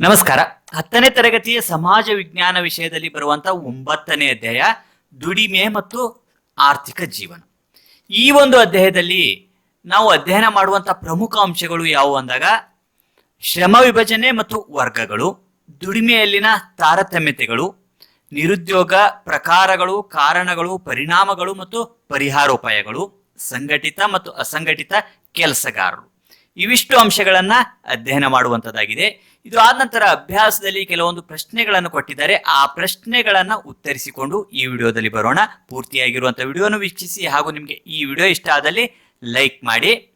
ನಮಸ್ಕಾರ. ಹತ್ತನೇ ತರಗತಿಯ ಸಮಾಜ ವಿಜ್ಞಾನ ವಿಷಯದಲ್ಲಿ ಬರುವಂತಹ ಒಂಬತ್ತನೇ ಅಧ್ಯಾಯ, ದುಡಿಮೆ ಮತ್ತು ಆರ್ಥಿಕ ಜೀವನ. ಈ ಒಂದು ಅಧ್ಯಾಯದಲ್ಲಿ ನಾವು ಅಧ್ಯಯನ ಮಾಡುವಂತಹ ಪ್ರಮುಖ ಅಂಶಗಳು ಯಾವುವು ಅಂದಾಗ, ಶ್ರಮ ವಿಭಜನೆ ಮತ್ತು ವರ್ಗಗಳು, ದುಡಿಮೆಯಲ್ಲಿನ ತಾರತಮ್ಯತೆಗಳು, ನಿರುದ್ಯೋಗ ಪ್ರಕಾರಗಳು, ಕಾರಣಗಳು, ಪರಿಣಾಮಗಳು ಮತ್ತು ಪರಿಹಾರೋಪಾಯಗಳು, ಸಂಘಟಿತ ಮತ್ತು ಅಸಂಘಟಿತ ಕೆಲಸಗಾರರು. ಇವಿಷ್ಟು ಅಂಶಗಳನ್ನ ಅಧ್ಯಯನ ಮಾಡುವಂಥದ್ದಾಗಿದೆ ಇದು ಆದ ನಂತರ ಅಭ್ಯಾಸದಲ್ಲಿ ಕೆಲವೊಂದು ಪ್ರಶ್ನೆಗಳನ್ನು ಕೊಟ್ಟಿದ್ದಾರೆ. ಆ ಪ್ರಶ್ನೆಗಳನ್ನ ಉತ್ತರಿಸಿಕೊಂಡು ಈ ವಿಡಿಯೋದಲ್ಲಿ ಬರೋಣ. ಪೂರ್ತಿಯಾಗಿರುವಂಥ ವಿಡಿಯೋನು ವೀಕ್ಷಿಸಿ ಹಾಗೂ ನಿಮಗೆ ಈ ವಿಡಿಯೋ ಇಷ್ಟ ಆದಲ್ಲಿ ಲೈಕ್ ಮಾಡಿ.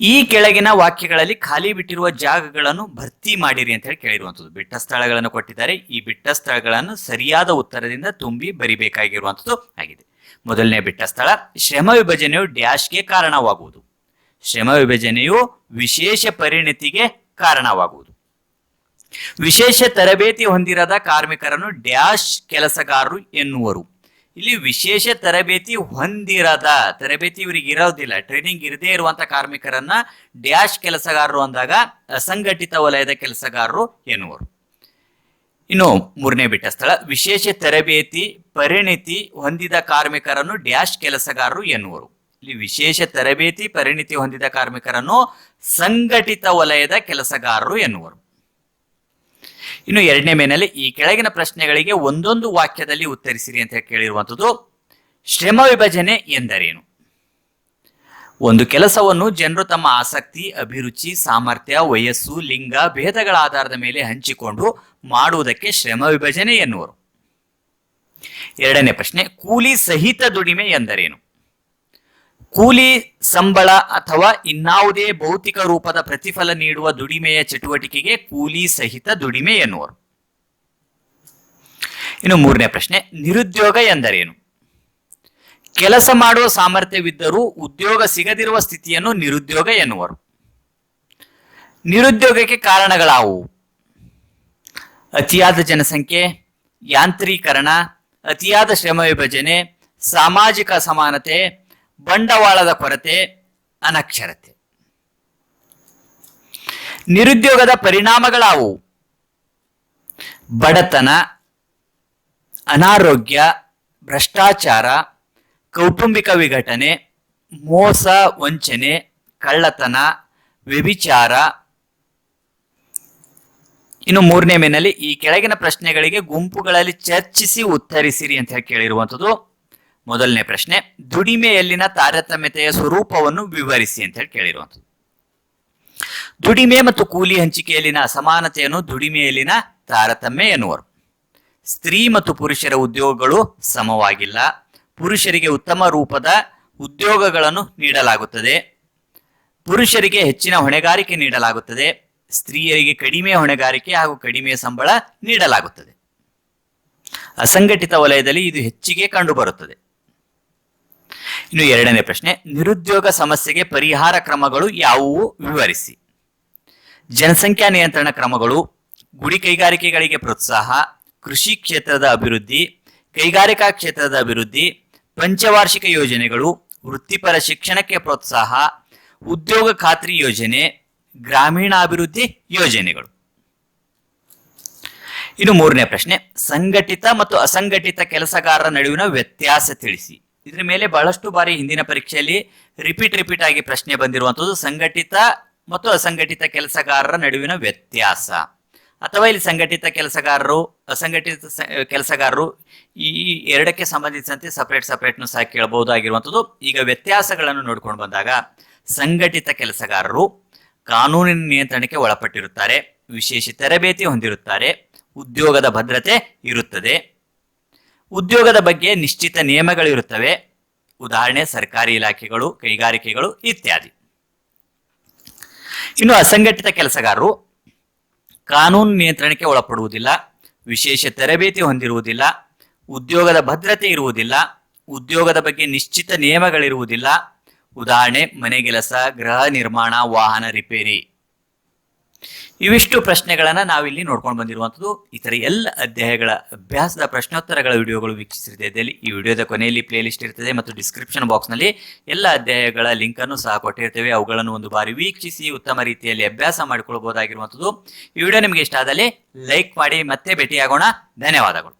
ಈ ಕೆಳಗಿನ ವಾಕ್ಯಗಳಲ್ಲಿ ಖಾಲಿ ಬಿಟ್ಟಿರುವ ಜಾಗಗಳನ್ನು ಭರ್ತಿ ಮಾಡಿರಿ ಅಂತ ಹೇಳಿ ಕೇಳಿರುವಂಥದ್ದು ಬಿಟ್ಟ ಸ್ಥಳಗಳನ್ನು ಕೊಟ್ಟಿದ್ದಾರೆ. ಈ ಬಿಟ್ಟ ಸ್ಥಳಗಳನ್ನು ಸರಿಯಾದ ಉತ್ತರದಿಂದ ತುಂಬಿ ಬರಿಬೇಕಾಗಿರುವಂಥದ್ದು ಆಗಿದೆ. ಮೊದಲನೇ ಬಿಟ್ಟ ಸ್ಥಳ ಶ್ರಮ ವಿಭಜನೆಯು ಡ್ಯಾಶ್ಗೆ ಕಾರಣವಾಗುವುದು. ಶ್ರಮ ವಿಭಜನೆಯು ವಿಶೇಷ ಪರಿಣತಿಗೆ ಕಾರಣವಾಗುವುದು. ವಿಶೇಷ ತರಬೇತಿ ಹೊಂದಿರದ ಕಾರ್ಮಿಕರನ್ನು ಡ್ಯಾಶ್ ಕೆಲಸಗಾರರು ಎನ್ನುವರು. ಇಲ್ಲಿ ವಿಶೇಷ ತರಬೇತಿ ಹೊಂದಿರದ, ತರಬೇತಿ ಇವರಿಗೆ ಇರೋದಿಲ್ಲ, ಟ್ರೈನಿಂಗ್ ಇರದೇ ಇರುವಂತ ಕಾರ್ಮಿಕರನ್ನ ಡ್ಯಾಶ್ ಕೆಲಸಗಾರರು ಅಂದಾಗ ಅಸಂಘಟಿತ ವಲಯದ ಕೆಲಸಗಾರರು ಎನ್ನುವರು. ಇನ್ನು ಮೂರನೇ ಬಿಟ್ಟ ಸ್ಥಳ, ವಿಶೇಷ ತರಬೇತಿ ಪರಿಣಿತಿ ಹೊಂದಿದ ಕಾರ್ಮಿಕರನ್ನು ಡ್ಯಾಶ್ ಕೆಲಸಗಾರರು ಎನ್ನುವರು. ಇಲ್ಲಿ ವಿಶೇಷ ತರಬೇತಿ ಪರಿಣಿತಿ ಹೊಂದಿದ ಕಾರ್ಮಿಕರನ್ನು ಸಂಘಟಿತ ವಲಯದ ಕೆಲಸಗಾರರು ಎನ್ನುವರು. ಇನ್ನು ಎರಡನೇ ಮೇನಲ್ಲಿ ಈ ಕೆಳಗಿನ ಪ್ರಶ್ನೆಗಳಿಗೆ ಒಂದೊಂದು ವಾಕ್ಯದಲ್ಲಿ ಉತ್ತರಿಸಿರಿ ಅಂತ ಕೇಳಿರುವಂಥದ್ದು, ಶ್ರಮ ವಿಭಜನೆ ಎಂದರೇನು? ಒಂದು ಕೆಲಸವನ್ನು ಜನರು ತಮ್ಮ ಆಸಕ್ತಿ, ಅಭಿರುಚಿ, ಸಾಮರ್ಥ್ಯ, ವಯಸ್ಸು, ಲಿಂಗ, ಭೇದಗಳ ಆಧಾರದ ಮೇಲೆ ಹಂಚಿಕೊಂಡು ಮಾಡುವುದಕ್ಕೆ ಶ್ರಮ ವಿಭಜನೆ ಎನ್ನುವರು. ಎರಡನೇ ಪ್ರಶ್ನೆ, ಕೂಲಿ ಸಹಿತ ದುಡಿಮೆ ಎಂದರೇನು? ಕೂಲಿ ಸಂಬಳ ಅಥವಾ ಇನ್ನಾವುದೇ ಭೌತಿಕ ರೂಪದ ಪ್ರತಿಫಲ ನೀಡುವ ದುಡಿಮೆಯ ಚಟುವಟಿಕೆಗೆ ಕೂಲಿ ಸಹಿತ ದುಡಿಮೆ ಎನ್ನುವರು. ಇನ್ನು ಮೂರನೇ ಪ್ರಶ್ನೆ, ನಿರುದ್ಯೋಗ ಎಂದರೇನು? ಕೆಲಸ ಮಾಡುವ ಸಾಮರ್ಥ್ಯವಿದ್ದರೂ ಉದ್ಯೋಗ ಸಿಗದಿರುವ ಸ್ಥಿತಿಯನ್ನು ನಿರುದ್ಯೋಗ ಎನ್ನುವರು. ನಿರುದ್ಯೋಗಕ್ಕೆ ಕಾರಣಗಳಾವುವು ಅತಿಯಾದ ಜನಸಂಖ್ಯೆ, ಯಾಂತ್ರೀಕರಣ, ಅತಿಯಾದ ಶ್ರಮ ವಿಭಜನೆ, ಸಾಮಾಜಿಕ ಅಸಮಾನತೆ ಬಂಡವಾಳದ ಕೊರತೆ, ಅನಕ್ಷರತೆ. ನಿರುದ್ಯೋಗದ ಪರಿಣಾಮಗಳಾವು ಬಡತನ, ಅನಾರೋಗ್ಯ, ಭ್ರಷ್ಟಾಚಾರ, ಕೌಟುಂಬಿಕ ವಿಘಟನೆ, ಮೋಸ, ವಂಚನೆ, ಕಳ್ಳತನ, ವ್ಯಭಿಚಾರ. ಇನ್ನು ಮೂರನೇ ಮೇನಲ್ಲಿ ಈ ಕೆಳಗಿನ ಪ್ರಶ್ನೆಗಳಿಗೆ ಗುಂಪುಗಳಲ್ಲಿ ಚರ್ಚಿಸಿ ಉತ್ತರಿಸಿರಿ ಅಂತ ಹೇಳಿ ಕೇಳಿರುವಂಥದ್ದು. ಮೊದಲನೇ ಪ್ರಶ್ನೆ, ದುಡಿಮೆಯಲ್ಲಿನ ತಾರತಮ್ಯತೆಯ ಸ್ವರೂಪವನ್ನು ವಿವರಿಸಿ ಅಂತ ಹೇಳಿ ಕೇಳಿರುವಂಥದ್ದು. ದುಡಿಮೆ ಮತ್ತು ಕೂಲಿ ಹಂಚಿಕೆಯಲ್ಲಿನ ಅಸಮಾನತೆಯನ್ನು ದುಡಿಮೆಯಲ್ಲಿನ ತಾರತಮ್ಯ ಎನ್ನುವರು. ಸ್ತ್ರೀ ಮತ್ತು ಪುರುಷರ ಉದ್ಯೋಗಗಳು ಸಮವಾಗಿಲ್ಲ. ಪುರುಷರಿಗೆ ಉತ್ತಮ ರೂಪದ ಉದ್ಯೋಗಗಳನ್ನು ನೀಡಲಾಗುತ್ತದೆ. ಪುರುಷರಿಗೆ ಹೆಚ್ಚಿನ ಹೊಣೆಗಾರಿಕೆ ನೀಡಲಾಗುತ್ತದೆ. ಸ್ತ್ರೀಯರಿಗೆ ಕಡಿಮೆ ಹೊಣೆಗಾರಿಕೆ ಹಾಗೂ ಕಡಿಮೆ ಸಂಬಳ ನೀಡಲಾಗುತ್ತದೆ. ಅಸಂಘಟಿತ ವಲಯದಲ್ಲಿ ಇದು ಹೆಚ್ಚಿಗೆ ಕಂಡುಬರುತ್ತದೆ. ಇನ್ನು ಎರಡನೇ ಪ್ರಶ್ನೆ, ನಿರುದ್ಯೋಗ ಸಮಸ್ಯೆಗೆ ಪರಿಹಾರ ಕ್ರಮಗಳು ಯಾವುವು? ವಿವರಿಸಿ. ಜನಸಂಖ್ಯಾ ನಿಯಂತ್ರಣ ಕ್ರಮಗಳು ಗುಡಿ ಕೈಗಾರಿಕೆಗಳಿಗೆ ಪ್ರೋತ್ಸಾಹ, ಕೃಷಿ ಕ್ಷೇತ್ರದ ಅಭಿವೃದ್ಧಿ, ಕೈಗಾರಿಕಾ ಕ್ಷೇತ್ರದ ಅಭಿವೃದ್ಧಿ, ಪಂಚವಾರ್ಷಿಕ ಯೋಜನೆಗಳು, ವೃತ್ತಿಪರ ಶಿಕ್ಷಣಕ್ಕೆ ಪ್ರೋತ್ಸಾಹ, ಉದ್ಯೋಗ ಖಾತ್ರಿ ಯೋಜನೆ, ಗ್ರಾಮೀಣಾಭಿವೃದ್ಧಿ ಯೋಜನೆಗಳು. ಇನ್ನು ಮೂರನೇ ಪ್ರಶ್ನೆ, ಸಂಘಟಿತ ಮತ್ತು ಅಸಂಘಟಿತ ಕೆಲಸಗಾರರ ನಡುವಿನ ವ್ಯತ್ಯಾಸ ತಿಳಿಸಿ. ಇದ್ರ ಮೇಲೆ ಬಹಳಷ್ಟು ಬಾರಿ ಹಿಂದಿನ ಪರೀಕ್ಷೆಯಲ್ಲಿ ರಿಪೀಟ್ ರಿಪೀಟ್ ಆಗಿ ಪ್ರಶ್ನೆ ಬಂದಿರುವಂತದ್ದು ಸಂಘಟಿತ ಮತ್ತು ಅಸಂಘಟಿತ ಕೆಲಸಗಾರರ ನಡುವಿನ ವ್ಯತ್ಯಾಸ. ಅಥವಾ ಇಲ್ಲಿ ಸಂಘಟಿತ ಕೆಲಸಗಾರರು, ಅಸಂಘಟಿತ ಕೆಲಸಗಾರರು ಈ ಎರಡಕ್ಕೆ ಸಂಬಂಧಿಸಿದಂತೆ ಸಪರೇಟ್ನ ಸಹ ಕೇಳಬಹುದಾಗಿರುವಂಥದ್ದು. ಈಗ ವ್ಯತ್ಯಾಸಗಳನ್ನು ನೋಡ್ಕೊಂಡು ಬಂದಾಗ ಸಂಘಟಿತ ಕೆಲಸಗಾರರು ಕಾನೂನಿನ ನಿಯಂತ್ರಣಕ್ಕೆ ಒಳಪಟ್ಟಿರುತ್ತಾರೆ, ವಿಶೇಷ ತರಬೇತಿ ಹೊಂದಿರುತ್ತಾರೆ, ಉದ್ಯೋಗದ ಭದ್ರತೆ ಇರುತ್ತದೆ. ಉದ್ಯೋಗದ ಬಗ್ಗೆ ನಿಶ್ಚಿತ ನಿಯಮಗಳಿರುತ್ತವೆ. ಉದಾಹರಣೆ, ಸರ್ಕಾರಿ ಇಲಾಖೆಗಳು, ಕೈಗಾರಿಕೆಗಳು ಇತ್ಯಾದಿ. ಇನ್ನು ಅಸಂಘಟಿತ ಕೆಲಸಗಾರರು, ಕಾನೂನು ನಿಯಂತ್ರಣಕ್ಕೆ ಒಳಪಡುವುದಿಲ್ಲ, ವಿಶೇಷ ತರಬೇತಿ ಹೊಂದಿರುವುದಿಲ್ಲ, ಉದ್ಯೋಗದ ಭದ್ರತೆ ಇರುವುದಿಲ್ಲ, ಉದ್ಯೋಗದ ಬಗ್ಗೆ ನಿಶ್ಚಿತ ನಿಯಮಗಳಿರುವುದಿಲ್ಲ. ಉದಾಹರಣೆ ಮನೆಗೆಲಸ ಗೃಹ ನಿರ್ಮಾಣ, ವಾಹನ ರಿಪೇರಿ. ಇವಿಷ್ಟು ಪ್ರಶ್ನೆಗಳನ್ನು ನಾವಿಲ್ಲಿ ನೋಡ್ಕೊಂಡು ಬಂದಿರುವಂಥದ್ದು. ಇತರ ಎಲ್ಲ ಅಧ್ಯಾಯಗಳ ಅಭ್ಯಾಸದ ಪ್ರಶ್ನೋತ್ತರಗಳ ವಿಡಿಯೋಗಳು ವೀಕ್ಷಿಸಿರ್ತದಲ್ಲಿ ಈ ವಿಡಿಯೋದ ಕೊನೆಯಲ್ಲಿ ಪ್ಲೇಲಿಸ್ಟ್ ಇರ್ತದೆ ಮತ್ತು ಡಿಸ್ಕ್ರಿಪ್ಷನ್ ಬಾಕ್ಸ್ನಲ್ಲಿ ಎಲ್ಲ ಅಧ್ಯಾಯಗಳ ಲಿಂಕ್ ಅನ್ನು ಸಹ ಕೊಟ್ಟಿರ್ತೇವೆ. ಅವುಗಳನ್ನು ಒಂದು ಬಾರಿ ವೀಕ್ಷಿಸಿ ಉತ್ತಮ ರೀತಿಯಲ್ಲಿ ಅಭ್ಯಾಸ ಮಾಡಿಕೊಳ್ಬೋದಾಗಿರುವಂಥದ್ದು. ಈ ವಿಡಿಯೋ ನಿಮಗೆ ಇಷ್ಟ ಆದಲ್ಲಿ ಲೈಕ್ ಮಾಡಿ, ಮತ್ತೆ ಭೇಟಿಯಾಗೋಣ. ಧನ್ಯವಾದಗಳು.